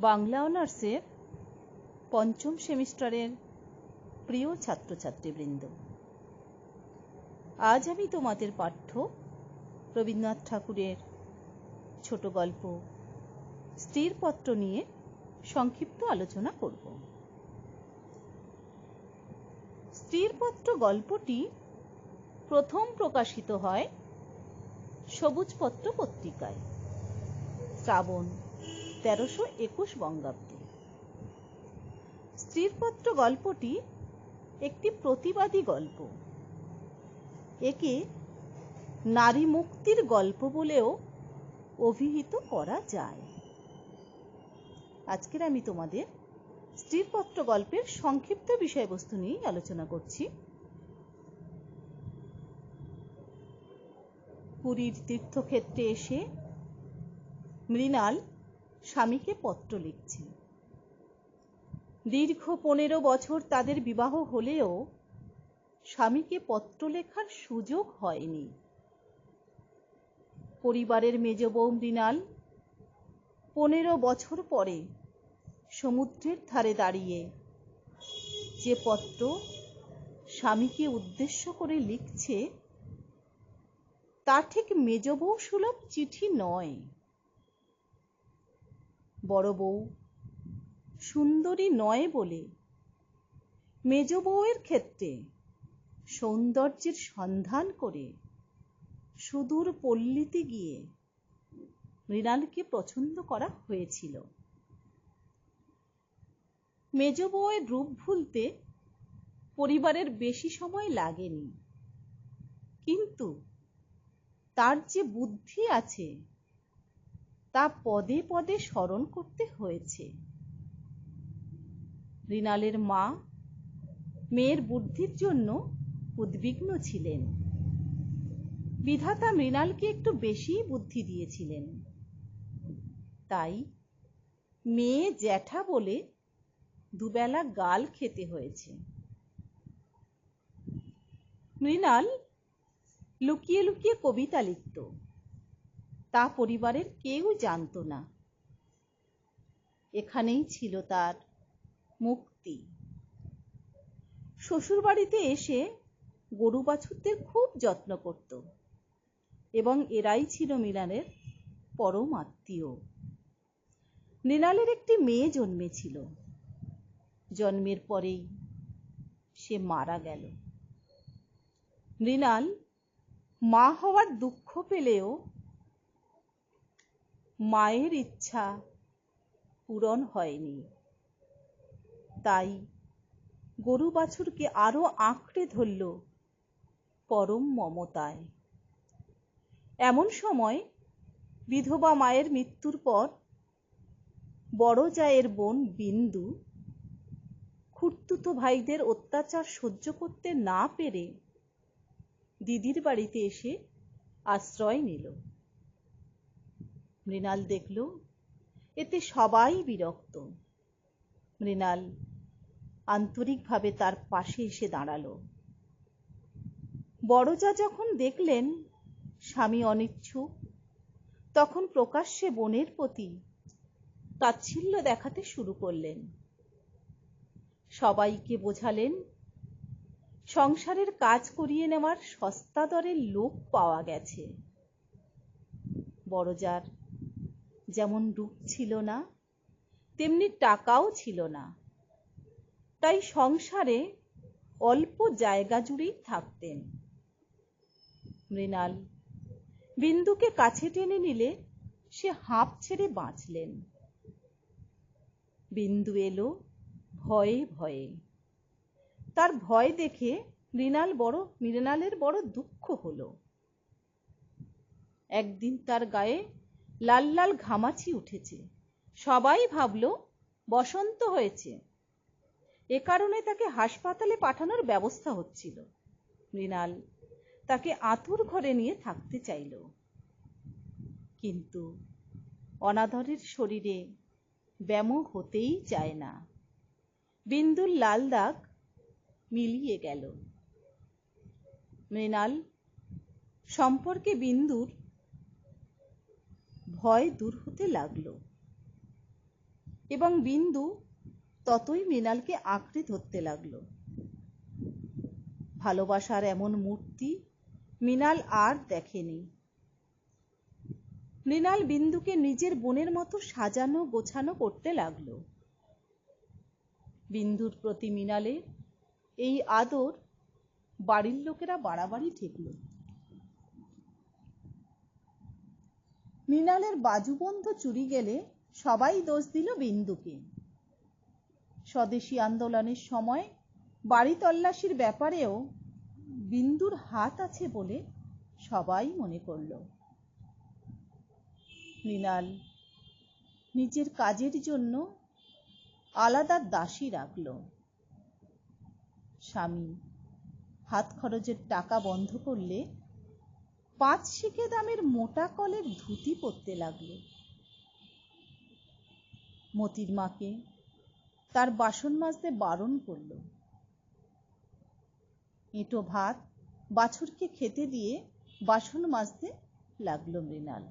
বাংলা অনার্সের পঞ্চম সেমিস্টারের প্রিয় ছাত্রছাত্রীবৃন্দ। আজ আমি তোমাদের পাঠ্য রবীন্দ্রনাথ ঠাকুরের ছোট গল্প, স্ত্রীর পত্র নিয়ে সংক্ষিপ্ত আলোচনা করব। স্ত্রীর পত্র গল্পটি প্রথম প্রকাশিত হয় সবুজপত্র পত্রিকায়। শ্রাবণ তেরোশো একুশ বঙ্গাব্দে। স্ত্রীরপত্র গল্পটি একটি প্রতিবাদী গল্প। একে নারী মুক্তির গল্প বলেও অভিহিত করা যায়। আজকের আমি তোমাদের স্ত্রীরপত্র গল্পের সংক্ষিপ্ত বিষয়বস্তু নিয়ে আলোচনা করছি। পুরীর তীর্থক্ষেত্রে এসে মৃণাল স্বামীকে পত্র লিখছে। দীর্ঘ পনেরো বছর তাদের বিবাহ হলেও স্বামীকে পত্র লেখার সুযোগ হয়নি। পরিবারের মেজ বউ মৃণাল পনেরো বছর পরে সমুদ্রের ধারে দাঁড়িয়ে যে পত্র স্বামীকে উদ্দেশ্য করে লিখছে, তা ঠিক মেজ বউ সুলভ চিঠি নয়। বড় বউ। সুন্দরী নয় বলে। মেজ বউয়ের ক্ষেত্রে সৌন্দর্যের সন্ধান করে সুদূর পল্লীতে গিয়ে মৃণালকে পছন্দ করা হয়েছিল। মেজ বউয়ের রূপ ভুলতে পরিবারের বেশি সময় লাগেনি। কিন্তু তার যে বুদ্ধি আছে তা পদে পদে স্মরণ করতে হয়েছে। রিনালের মা মেয়ের বুদ্ধির জন্য উদ্বিগ্ন ছিলেন। বিধাতা মৃণালকে একটু বেশি বুদ্ধি দিয়েছিলেন। তাই মেয়ে জ্যাঠা বলে দুবেলা গাল খেতে হয়েছে। মৃণাল লুকিয়ে লুকিয়ে কবিতা লিখত। তা পরিবারের কেউ জানত না। এখানেই ছিল তার মুক্তি। শ্বশুরবাড়িতে এসে গরু বাছুরদের খুব যত্ন করত এবং এরাই ছিল মৃণালের পরম আত্মীয়। মৃণালের একটি মেয়ে জন্মেছিল। জন্মের পরেই সে মারা গেল। মৃণাল মা হওয়ার দুঃখ পেলেও মায়ের ইচ্ছা পূরণ হয়নি। তাই গরু বাছুরকে আরও আঁকড়ে ধরল পরম মমতায়। এমন সময় বিধবা মায়ের মৃত্যুর পর বড় জায়ের বোন বিন্দু খুঁড়তুতো ভাইদের অত্যাচার সহ্য করতে না পেরে দিদির বাড়িতে এসে আশ্রয় নিল। মৃণাল দেখল, এতে সবাই বিরক্ত। মৃণাল আন্তরিকভাবে তার পাশে এসে দাঁড়াল। বড়জা যখন দেখলেন স্বামী অনিচ্ছুক, তখন প্রকাশ্যে বোনের প্রতি তাচ্ছিল্য দেখাতে শুরু করলেন। সবাইকে বোঝালেন, সংসারের কাজ করিয়ে নেওয়ার সস্তা দরের লোক পাওয়া গেছে। বড়জার যেমন রূপ ছিল না, তেমনি টাকাও ছিল না। তাই সংসারে অল্প জায়গা জুড়েই থাকতেন। মৃণাল বিন্দুকে কাছে টেনে নিলে সে হাঁপ ছেড়ে বাঁচলেন। বিন্দু এলো ভয়ে ভয়ে। তার ভয় দেখে মৃণাল বড়, মৃণালের বড় দুঃখ হলো। একদিন তার গায়ে লাল লাল ঘামাচি উঠেছে। সবাই ভাবল, বসন্ত হয়েছে। এ কারণে তাকে হাসপাতালে পাঠানোর ব্যবস্থা হচ্ছিল। মৃণাল তাকে আতুর ঘরে নিয়ে থাকতে চাইল। কিন্তু অনাদরের শরীরে ব্যামো হতেই চায় না। বিন্দুর লাল দাগ মিলিয়ে গেল। মৃণাল সম্পর্কে বিন্দুর ভয় দূর হতে লাগল। এবং বিন্দু ততই মৃণালকে আঁকড়ে ধরতে লাগল। ভালোবাসার এমন মূর্তি মৃণাল আর দেখেনি। মৃণাল বিন্দুকে নিজের বোনের মতো সাজানো গোছানো করতে লাগল। বিন্দুর প্রতি মৃণালের এই আদর বাড়ির লোকেরা বাড়াবাড়ি ঠেকল। মৃণালের বাজুবন্ধ চুরি গেলে সবাই দোষ দিল বিন্দুকে। স্বদেশী আন্দোলনের সময় বাড়ি তল্লাশির ব্যাপারেও বিন্দুর হাত আছে বলে সবাই মনে করল। মৃণাল নিজের কাজের জন্য আলাদা দাসী রাখল। স্বামী হাত খরচের টাকা বন্ধ করলে পাঁচ শিখে দামের মোটা কলের ধুতি পরতে লাগল। মতির মাকে তার বাসন মাজতে বারণ করল। এঁটো ভাত, বাছুরকে খেতে দিয়ে বাসন মাজতে লাগল মৃণাল।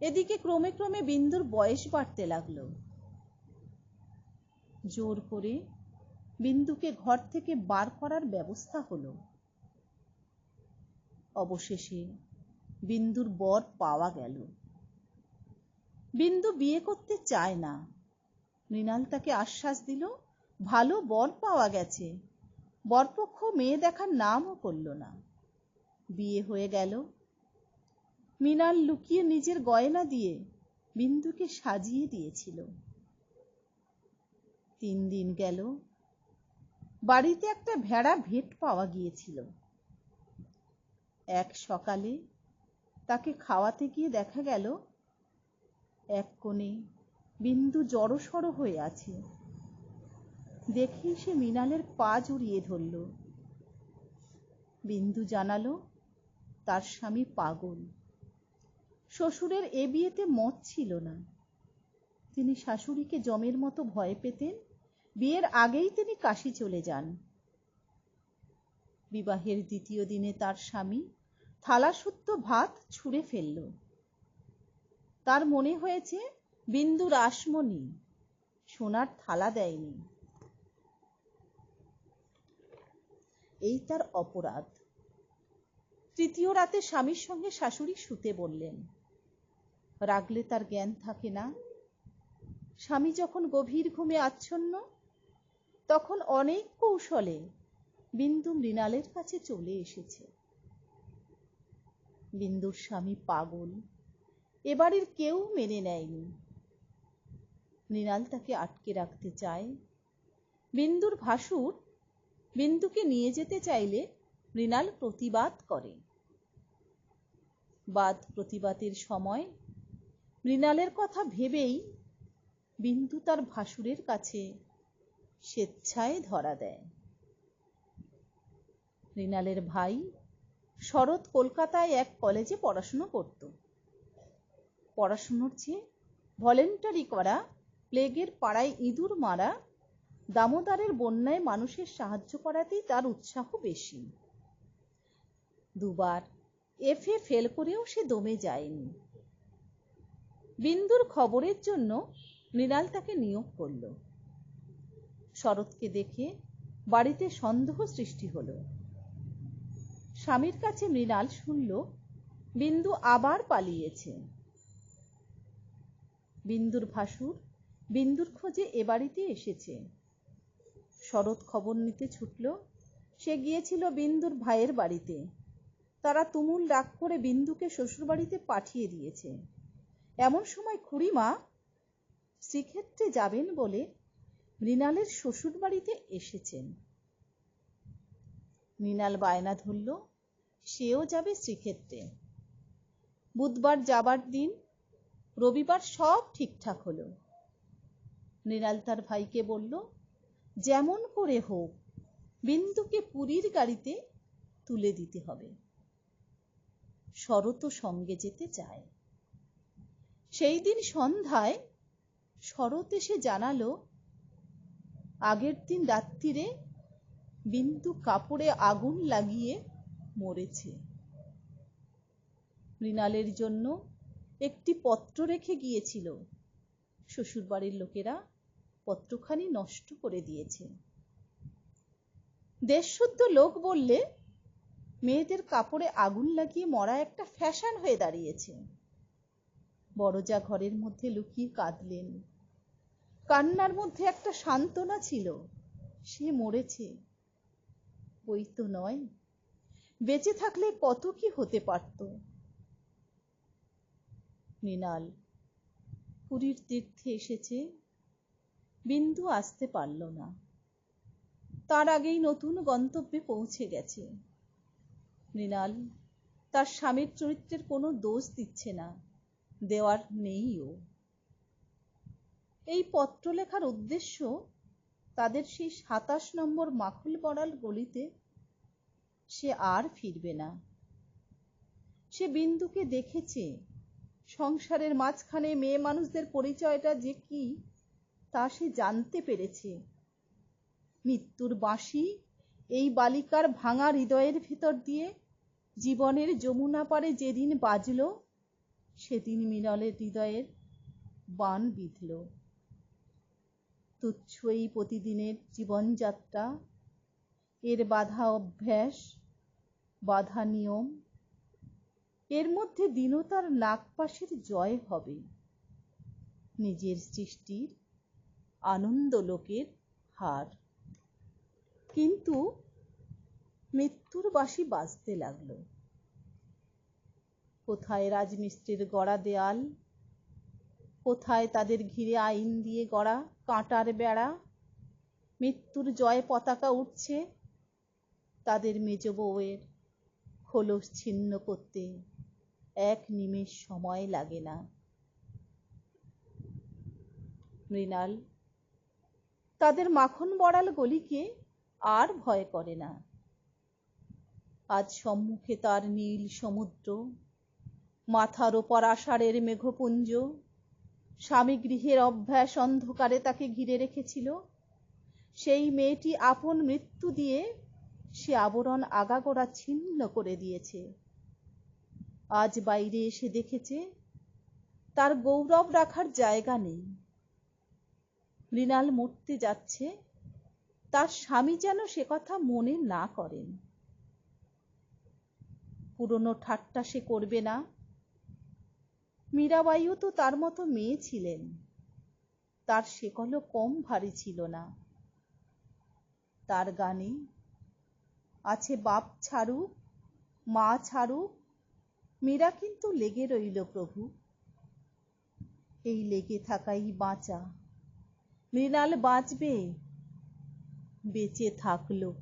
এদিকে ক্রমে ক্রমে বিন্দুর বয়স বাড়তে লাগল। জোর করে বিন্দুকে ঘর থেকে বার করার ব্যবস্থা হলো। অবশেষে বিন্দুর বর পাওয়া গেল। বিন্দু বিয়ে করতে চায় না। মৃণাল তাকে আশ্বাস দিল, ভালো বর পাওয়া গেছে। বরপক্ষ মেয়ে দেখার নামও করল না। বিয়ে হয়ে গেল। মৃণাল লুকিয়ে নিজের গয়না দিয়ে বিন্দুকে সাজিয়ে দিয়েছিল। তিন দিন গেল। বাড়িতে একটা ভেড়া ভেট পাওয়া গিয়েছিল। এক সকালে তাকে খাওয়াতে গিয়ে দেখা গেল, এক কোণে বিন্দু জড়সড় হয়ে আছে। দেখেই সে মৃণালের পা জড়িয়ে ধরল। বিন্দু জানালো, তার স্বামী পাগল। শ্বশুরের এ বিয়েতে মত ছিল না। তিনি শাশুড়িকে জমের মতো ভয় পেতেন, বিয়ের আগেই তিনি কাশি চলে যান। বিবাহের দ্বিতীয় দিনে তার স্বামী থালা শুদ্ধ ভাত ছুঁড়ে ফেলল। তার মনে হয়েছে বিন্দু রাসমণি সোনার থালা দেয়নি। এই তার অপরাধ। তৃতীয় রাতে স্বামীর সঙ্গে শাশুড়ি শুতে বললেন, রাগলে তার জ্ঞান থাকে না। স্বামী যখন গভীর ঘুমে আচ্ছন্ন, তখন অনেক কৌশলে বিন্দু মৃণালের কাছে চলে এসেছে। বিন্দুর স্বামী পাগল। এবাড়ির কেউ মেনে নেয়নি। মৃণাল তাকে আটকে রাখতে চায়। বিন্দুর ভাসুর বিন্দুকে নিয়ে যেতে চাইলে মৃণাল প্রতিবাদ করে। বাদ প্রতিবাদের সময় মৃণালের কথা ভেবেই বিন্দু তার ভাসুরের কাছে স্বেচ্ছায় ধরা দেয়। মৃণালের ভাই শরৎ কলকাতায় এক কলেজে পড়াশুনো করত। পড়াশুনোর চেয়ে ভলেন্টারি করা প্লেগের পাড়ায় ইঁদুর মারা, দামোদরের বন্যায় মানুষের সাহায্য করাতেই তার উৎসাহ বেশি। দুবার এফ ফেল করেও সে দমে যায়নি। বিন্দুর খবরের জন্য মৃণাল তাকে নিয়োগ করল। শরৎকে দেখে বাড়িতে সন্দেহ সৃষ্টি হলো। স্বামীর কাছে মৃণাল শুনল, বিন্দু আবার পালিয়েছে। বিন্দুর ভাসুর বিন্দুর খোঁজে এ বাড়িতে এসেছে। শরৎ খবর নিতে ছুটল, সে গিয়েছিল বিন্দুর ভাইয়ের বাড়িতে। তারা তুমুল রাগ করে বিন্দুকে শ্বশুরবাড়িতে পাঠিয়ে দিয়েছে। এমন সময়, খুড়িমা, শ্রীক্ষেত্রে যাবেন বলে মৃণালের শ্বশুরবাড়িতে এসেছেন। মৃণাল বায়না ধরল সেও যাবে শ্রীক্ষেত্রে। বুধবার যাবার দিন, রবিবার সব ঠিকঠাক হলো। মৃণাল তার ভাইকে বলল, যেমন করে হোক, বিন্দুকে পুরীর গাড়িতে তুলে দিতে হবে। শরৎ সঙ্গে যেতে চায়। সেই দিন সন্ধ্যায় শরৎ এসে জানালো, আগের দিন রাত্রিরে বিন্দু কাপড়ে আগুন লাগিয়ে মরেছে। মৃণালের জন্য একটি পত্র রেখে গিয়েছিল। শ্বশুরবাড়ির লোকেরা পত্রখানি নষ্ট করে দিয়েছে। দেশশুদ্ধ লোক বললে, মেয়েদের কাপড়ে আগুন লাগিয়ে মরা একটা ফ্যাশন হয়ে দাঁড়িয়েছে। বড়জা ঘরের মধ্যে লুকিয়ে কাঁদলেন। কান্নার মধ্যে একটা সান্ত্বনা ছিল, সে মরেছে। ওই তো নয় বেঁচে থাকলে কত কি হতে পারত? মৃণাল, পুরীর তীর্থে এসেছে, বিন্দু আসতে পারল না। তার আগেই নতুন গন্তব্যে পৌঁছে গেছে। মৃণাল, তার স্বামীর চরিত্রের কোনো দোষ দিচ্ছে না, দেওয়ার নেইও এই পত্র লেখার উদ্দেশ্য তাদের সেই সাতাশ নম্বর মাখুল বড়াল গলিতে সে আর ফিরবে না। সে বিন্দুকে দেখেছে। সংসারের মাঝখানে মেয়ে মানুষদের পরিচয়টা যে কি, তা সে জানতে পেরেছে। মৃত্যুর বাঁশি এই বালিকার ভাঙা হৃদয়ের ভিতর দিয়ে জীবনের যমুনা পারে যেদিন বাজল, সেদিন মিনলের হৃদয়ের বান বিঁধল। তুচ্ছ এই প্রতিদিনের জীবনযাত্রা এর বাধা অভ্যাস, বাধা নিয়ম, এর মধ্যে দীনতার নাগপাশের জয় হবে। নিজের সৃষ্টির আনন্দ লোকের হার। কিন্তু মৃত্যুর বাসি বাজতে লাগল। কোথায় রাজমিস্ত্রির গড়া দেয়াল? কোথায় তাদের ঘিরে আইন দিয়ে গড়া কাঁটার বেড়া? মৃত্যুর জয় পতাকা উঠছে। তাদের মেজ বউয়ের খোলস ছিন্ন করতে এক নিমেষ সময় লাগে না। মৃণাল, তাদের মাখন বড়াল গলিকে আর ভয় করে না। আজ সম্মুখে তার নীল সমুদ্র, মাথার ওপর আষাঢ়ের মেঘপুঞ্জ, স্বামী গৃহের অভ্যাস অন্ধকারে তাকে ঘিরে রেখেছিল। সেই মেয়েটি আপন মৃত্যু দিয়ে সে আবরণ আগাগোড়া ছিন্ন করে দিয়েছে। আজ বাইরে এসে দেখেছে, তার গৌরব রাখার জায়গা নেই। মৃণাল মরতে যাচ্ছে, তার স্বামী যেন সে কথা মনে না করেন। পুরনো ঠাট্টা সে করবে না। মীরাবাইও তো তার মতো মেয়ে ছিলেন, তার সেকলও কম ভারী ছিল না। তার গানে আছে বাপ ছাড়ু, মা ছাড়ু, মেয়েরা কিন্তু লেগে রইল প্রভু। এই লেগে থাকাই বাঁচা। মৃণাল বাঁচবে, বেঁচে থাকল।